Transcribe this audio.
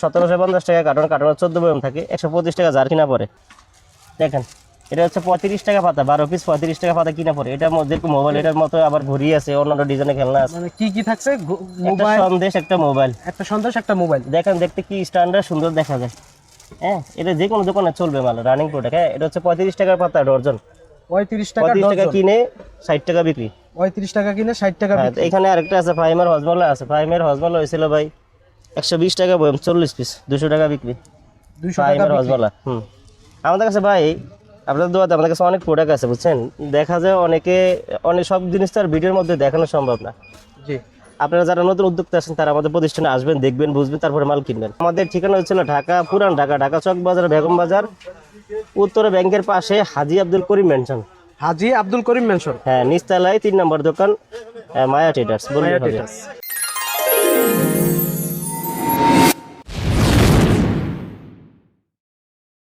সতেরোশো পঞ্চাশ টাকা কার্টন কার্টনের চোদ্দ বয়ম থাকে একশো পঁচিশ টাকা জার কিনা পড়ে দেখেন এটা হচ্ছে পঁয়ত্রিশ টাকা পাতা বারো পিস পঁয়ত্রিশ টাকা পাতা কিনা পড়ে এটার মধ্যে মোবাইল এটার মতো আবার ঘড়ি আছে অন্যান্য ডিজাইনের খেলনা আছে। মানে কি কি থাকছে? একটা সন্দেশ একটা মোবাইল একটা সন্দেশ একটা মোবাইল দেখেন দেখতে কি স্ট্যান্ডার্ড সুন্দর দেখা যায়। হ্যাঁ এটা যে কোনো দোকানে চলবে মাল রানিং প্রোডাক্ট হ্যাঁ এটা হচ্ছে পঁয়ত্রিশ টাকার পাতা ডর্জন পঁয়ত্রিশ টাকা টাকা কিনে ষাট টাকা বিক্রি। পঁয়ত্রিশ টাকা কিনে ষাট টাকা হ্যাঁ এখানে আরেকটা আছে ফাইমার হজমলা আছে। ফাইমার হজমলা হয়েছিল ভাই একশো বিশ টাকা বয়ম চল্লিশ পিস দুশো টাকা বিক্রি। টাকা হজমলা হুম। আমাদের কাছে ভাই আপনাদের দোয়াতে আমাদের কাছে অনেক প্রোডাক্ট আছে বুঝছেন? দেখা যায় অনেকে অনেক সব জিনিস তো আর ভিডিওর মধ্যে দেখানো সম্ভব না। জি। আপনারা যারা নতুন উদ্যোক্তা আছেন তারা আমাদের প্রতিষ্ঠানে আসবেন দেখবেন বুঝবেন তারপরে মাল কিনবেন। আমাদের ঠিকানা হচ্ছিল ঢাকা পুরান ঢাকা ঢাকা চক বাজার বেগম বাজার উত্তরে ব্যাংকের পাশে হাজি আব্দুল করিম মেনশন হাজি আব্দুল করিম মেনশন হ্যাঁ নিচতলায় তিন নম্বর দোকান মায়া ট্রেডার্স বললেই হবে।